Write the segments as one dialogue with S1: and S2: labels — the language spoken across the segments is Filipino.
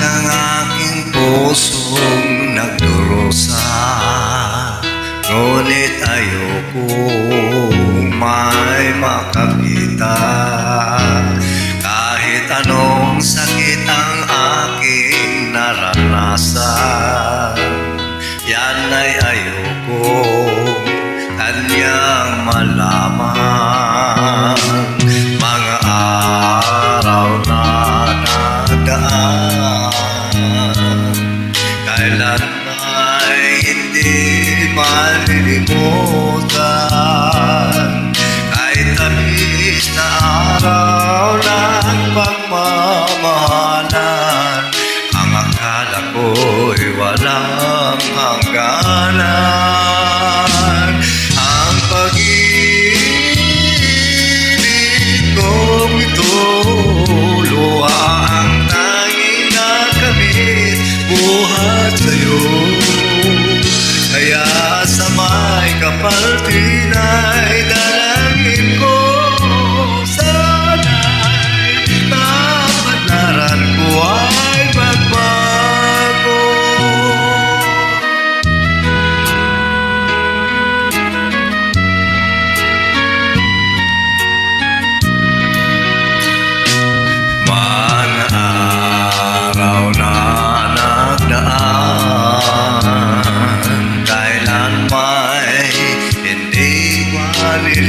S1: ng aking pusong nagdurusa. Ngunit ayoko may makakita. Kahit anong sakit ang aking naranasan Yan ay ayoko. Kanyang malaman Kailan ay hindi malilimutan. Kahit tamis na araw ng pagmamahalan Ang akala ko'y walang hangganan. Ang pag-ibig kong ito Luha ang tanging nakamit Buhat sa'yo. Kaya sa may kapaltinay Dalangin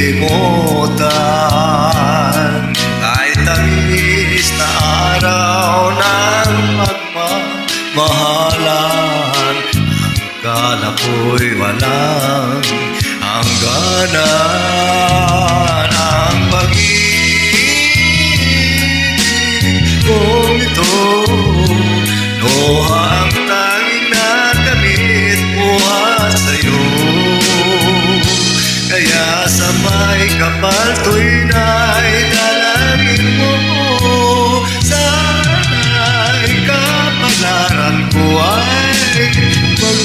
S1: kalimutan Ay tamis na araw ng magmamahalan Akala ko'y walang hangganan. Ang pag-ibig